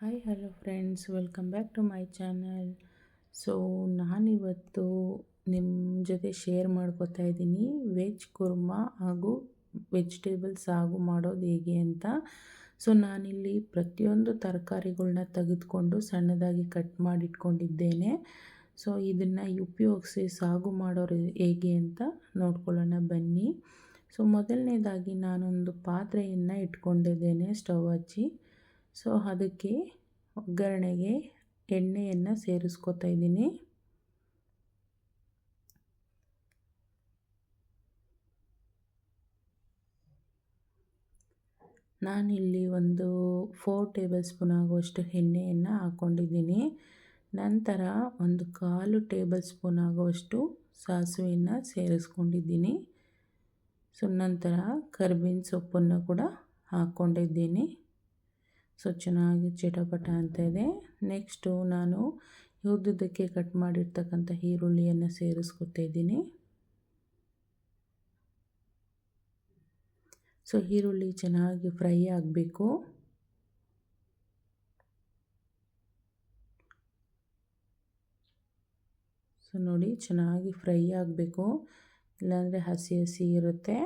Hi hello friends welcome back to my channel so ನಾನಿವತ್ತು ನಿಮ್ಮ ಜೊತೆ ಶೇರ್ ಮಾಡ್ಕೋತಾ ಇದ್ದೀನಿ ವೆಜ್ ಕುರ್ಮಾ ಹಾಗೂ ವೆಜಿಟೇಬಲ್ ಸಾಗು ಮಾಡೋದು ಹೇಗೆ ಅಂತ. ಸೊ ನಾನಿಲ್ಲಿ ಪ್ರತಿಯೊಂದು ತರಕಾರಿಗಳ್ನ ತೆಗೆದುಕೊಂಡು ಸಣ್ಣದಾಗಿ ಕಟ್ ಮಾಡಿಟ್ಕೊಂಡಿದ್ದೇನೆ. ಸೊ ಇದನ್ನು ಉಪಯೋಗಿಸಿ ಸಾಗು ಮಾಡೋರು ಹೇಗೆ ಅಂತ ನೋಡ್ಕೊಳ್ಳೋಣ ಬನ್ನಿ. ಸೊ ಮೊದಲನೇದಾಗಿ ನಾನೊಂದು ಪಾತ್ರೆಯನ್ನು ಇಟ್ಕೊಂಡಿದ್ದೇನೆ ಸ್ಟವ್ ಹಚ್ಚಿ. ಸೊ ಅದಕ್ಕೆ ಒಗ್ಗರಣೆಗೆ ಎಣ್ಣೆಯನ್ನು ಸೇರಿಸ್ಕೊತಾ ಇದ್ದೀನಿ. ನಾನಿಲ್ಲಿ ಒಂದು ಫೋರ್ ಟೇಬಲ್ ಸ್ಪೂನ್ ಆಗುವಷ್ಟು ಎಣ್ಣೆಯನ್ನು ಹಾಕ್ಕೊಂಡಿದ್ದೀನಿ ನಂತರ ಒಂದು ಕಾಲು ಟೇಬಲ್ ಸ್ಪೂನ್ ಆಗುವಷ್ಟು ಸಾಸಿವೆಯನ್ನು ಸೇರಿಸ್ಕೊಂಡಿದ್ದೀನಿ. ಸೊ ನಂತರ ಕರ್ಬೇವಿನ ಸೊಪ್ಪನ್ನು ಕೂಡ ಹಾಕ್ಕೊಂಡಿದ್ದೀನಿ ಸೊ ಚೆನ್ನಾಗಿ ಚಿಟಪಟ ಅಂತ ಇದೆ. ನೆಕ್ಸ್ಟು ನಾನು ಉದ್ದುದಕ್ಕೆ ಕಟ್ ಮಾಡಿರ್ತಕ್ಕಂಥ ಈರುಳ್ಳಿಯನ್ನು ಸೇರಿಸ್ಕೊತಾ ಇದ್ದೀನಿ. ಸೊ ಈರುಳ್ಳಿ ಚೆನ್ನಾಗಿ ಫ್ರೈ ಆಗಬೇಕು. ಸೊ ನೋಡಿ ಚೆನ್ನಾಗಿ ಫ್ರೈ ಆಗಬೇಕು. ಇಲ್ಲಾಂದರೆ ಹಸಿ ಹಸಿ ಇರುತ್ತೆ.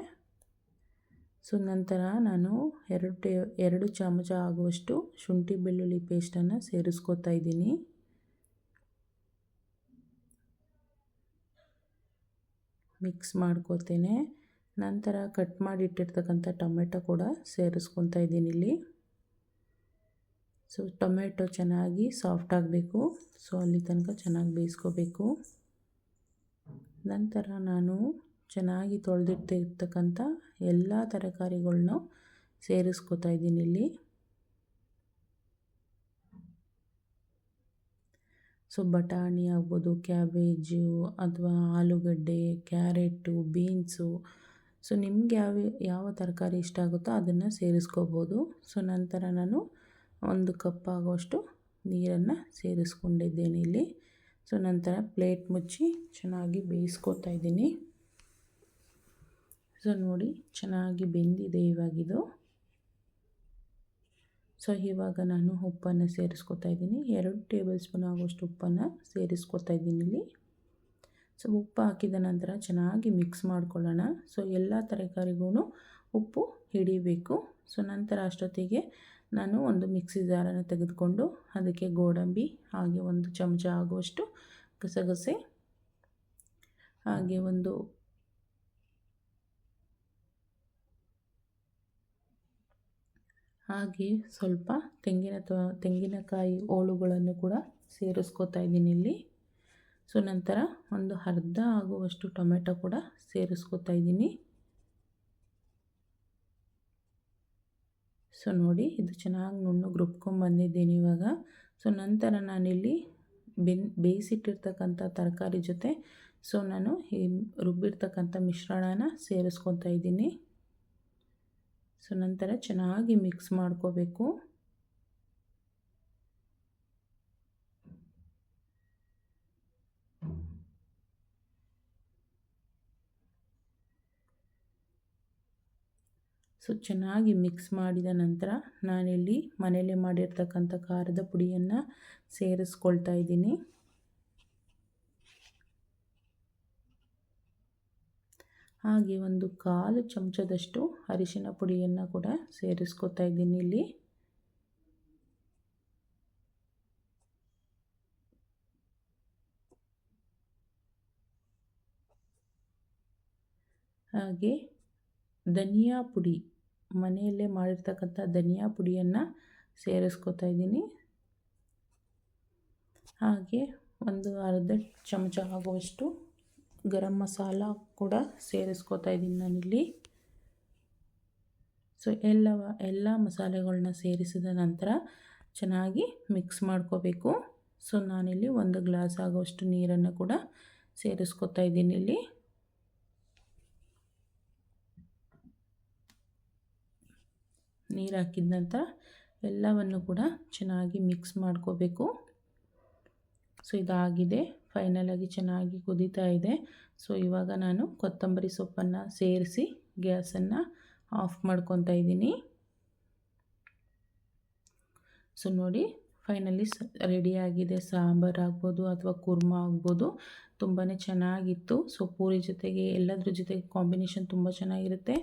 ಸೊ, ನಂತರ ನಾನು ಎರಡು ಟೇ, ಎರಡು ಚಮಚ ಆಗುವಷ್ಟು ಶುಂಠಿ ಬೆಳ್ಳುಳ್ಳಿ ಪೇಸ್ಟನ್ನು ಸೇರಿಸ್ಕೊತಾ ಇದ್ದೀನಿ. ಮಿಕ್ಸ್ ಮಾಡ್ಕೋತೇನೆ. ನಂತರ ಕಟ್ ಮಾಡಿ ಇಟ್ಟಿರ್ತಕ್ಕಂಥ ಟೊಮೆಟೊ ಕೂಡ ಸೇರಿಸ್ಕೊತಾ ಇದ್ದೀನಿ ಇಲ್ಲಿ. ಸೊ ಟೊಮೆಟೊ ಚೆನ್ನಾಗಿ ಸಾಫ್ಟ್ ಆಗಬೇಕು. ಸೊ ಅಲ್ಲಿ ತನಕ ಚೆನ್ನಾಗಿ ಬೇಯಿಸ್ಕೋಬೇಕು. ನಂತರ ನಾನು ಚೆನ್ನಾಗಿ ತೊಳೆದಿಟ್ಟಿರ್ತಕ್ಕಂಥ ಎಲ್ಲ ತರಕಾರಿಗಳ್ನು ಸೇರಿಸ್ಕೊತಾ ಇದ್ದೀನಿ ಇಲ್ಲಿ. ಸೊ, ಬಟಾಣಿ ಆಗ್ಬೋದು, ಕ್ಯಾಬೇಜು ಅಥವಾ ಆಲೂಗಡ್ಡೆ, ಕ್ಯಾರೆಟು, ಬೀನ್ಸು. ಸೊ, ನಿಮ್ಗೆ ಯಾವ ಯಾವ ತರಕಾರಿ ಇಷ್ಟ ಆಗುತ್ತೋ ಅದನ್ನು ಸೇರಿಸ್ಕೋಬೋದು. ಸೊ, ನಂತರ ನಾನು ಒಂದು ಕಪ್ ಆಗೋಷ್ಟು ನೀರನ್ನು ಸೇರಿಸ್ಕೊಂಡಿದ್ದೇನೆ ಇಲ್ಲಿ. ಸೊ, ನಂತರ ಪ್ಲೇಟ್ ಮುಚ್ಚಿ ಚೆನ್ನಾಗಿ ಬೇಯಿಸ್ಕೊತಾ ಇದ್ದೀನಿ. ಸೊ ನೋಡಿ, ಚೆನ್ನಾಗಿ ಬೆಂದಿದೆ ಇವಾಗಿದು ಸೊ ಇವಾಗ ನಾನು ಉಪ್ಪನ್ನು ಸೇರಿಸ್ಕೊತಾ ಇದ್ದೀನಿ. ಎರಡು ಟೇಬಲ್ ಸ್ಪೂನ್ ಆಗುವಷ್ಟು ಉಪ್ಪನ್ನು ಸೇರಿಸ್ಕೊತಾ ಇದ್ದೀನಿ ಇಲ್ಲಿ. ಸೊ ಉಪ್ಪು ಹಾಕಿದ ನಂತರ ಚೆನ್ನಾಗಿ ಮಿಕ್ಸ್ ಮಾಡ್ಕೊಳ್ಳೋಣ. ಸೊ ಎಲ್ಲ ತರಕಾರಿಗೂ ಉಪ್ಪು ಹಿಡಿಬೇಕು. ಸೊ ನಂತರ ಅಷ್ಟೊತ್ತಿಗೆ ನಾನು ಒಂದು ಮಿಕ್ಸಿ ಜಾರನ್ನು ತೆಗೆದುಕೊಂಡು ಅದಕ್ಕೆ ಗೋಡಂಬಿ, ಹಾಗೆ ಒಂದು ಚಮಚ ಆಗುವಷ್ಟು ಗಸಗಸೆ, ಹಾಗೆ ಒಂದು ಹಾಗೆ ಸ್ವಲ್ಪ ತೆಂಗಿನ ತೆಂಗಿನಕಾಯಿ ಹೋಳುಗಳನ್ನು ಕೂಡ ಸೇರಿಸ್ಕೋತಾ ಇದ್ದೀನಿ ಇಲ್ಲಿ. ಸೊ, ನಂತರ ಒಂದು ಅರ್ಧ ಆಗುವಷ್ಟು ಟೊಮೆಟೊ ಕೂಡ ಸೇರಿಸ್ಕೋತಾ ಇದ್ದೀನಿ. ಸೊ, ನೋಡಿ ಇದು ಚೆನ್ನಾಗಿ ನುಣ್ಣು ರುಬ್ಕೊಂಬಂದಿದ್ದೀನಿ ಇವಾಗ. ಸೊ, ನಂತರ ನಾನಿಲ್ಲಿ ಬೆನ್, ಬೇಯಿಸಿಟ್ಟಿರ್ತಕ್ಕಂಥ ತರಕಾರಿ ಜೊತೆ, ಸೊ, ನಾನು ಈ ರುಬ್ಬಿರ್ತಕ್ಕಂಥ ಮಿಶ್ರಣನ ಸೇರಿಸ್ಕೊತಾ ಇದ್ದೀನಿ. ಸೊ ನಂತರ ಚೆನ್ನಾಗಿ ಮಿಕ್ಸ್ ಮಾಡ್ಕೋಬೇಕು. ಸೊ ಚೆನ್ನಾಗಿ ಮಿಕ್ಸ್ ಮಾಡಿದ ನಂತರ ನಾನಿಲ್ಲಿ ಮನೆಯಲ್ಲೇ ಮಾಡಿರ್ತಕ್ಕಂಥ ಖಾರದ ಪುಡಿಯನ್ನು ಸೇರಿಸ್ಕೊಳ್ತಾ ಇದ್ದೀನಿ. ಹಾಗೆ ಒಂದು ಕಾಲು ಚಮಚದಷ್ಟು ಅರಿಶಿನ ಪುಡಿಯನ್ನು ಕೂಡ ಸೇರಿಸ್ಕೊತಾ ಇದ್ದೀನಿ ಇಲ್ಲಿ. ಹಾಗೆ ಧನಿಯಾ ಪುಡಿ, ಮನೆಯಲ್ಲೇ ಮಾಡಿರ್ತಕ್ಕಂಥ ಧನಿಯಾ ಪುಡಿಯನ್ನು ಸೇರಿಸ್ಕೊತಾ ಇದ್ದೀನಿ. ಹಾಗೆ ಒಂದು ಅರ್ಧ ಚಮಚ ಆಗುವಷ್ಟು ಗರಂ ಮಸಾಲ ಕೂಡ ಸೇರಿಸ್ಕೋತಾ ಇದ್ದೀನಿ ನಾನಿಲ್ಲಿ. ಸೊ ಎಲ್ಲವ ಎಲ್ಲ ಮಸಾಲೆಗಳನ್ನ ಸೇರಿಸಿದ ನಂತರ ಚೆನ್ನಾಗಿ ಮಿಕ್ಸ್ ಮಾಡ್ಕೋಬೇಕು. ಸೊ ನಾನಿಲ್ಲಿ ಒಂದು ಗ್ಲಾಸ್ ಆಗೋಷ್ಟು ನೀರನ್ನು ಕೂಡ ಸೇರಿಸ್ಕೊತಾ ಇದ್ದೀನಿ ಇಲ್ಲಿ. ನೀರು ಹಾಕಿದ ನಂತರ ಎಲ್ಲವನ್ನು ಕೂಡ ಚೆನ್ನಾಗಿ ಮಿಕ್ಸ್ ಮಾಡ್ಕೋಬೇಕು. ಸೊ ಇದಾಗಿದೆ. ಫೈನಲಾಗಿ ಚೆನ್ನಾಗಿ ಕುದೀತಾ ಇದೆ. ಸೊ ಇವಾಗ ನಾನು ಕೊತ್ತಂಬರಿ ಸೊಪ್ಪನ್ನು ಸೇರಿಸಿ ಗ್ಯಾಸನ್ನು ಆಫ್ ಮಾಡ್ಕೊತಾ ಇದ್ದೀನಿ. ಸೊ ನೋಡಿ ಫೈನಲಿ ಸ ರೆಡಿಯಾಗಿದೆ ಸಾಂಬಾರು ಆಗ್ಬೋದು ಅಥವಾ ಕುರ್ಮ ಆಗ್ಬೋದು. ತುಂಬಾ ಚೆನ್ನಾಗಿತ್ತು. ಸೊ ಪೂರಿ ಜೊತೆಗೆ ಎಲ್ಲದ್ರ ಜೊತೆಗೆ ಕಾಂಬಿನೇಷನ್ ತುಂಬ ಚೆನ್ನಾಗಿರುತ್ತೆ.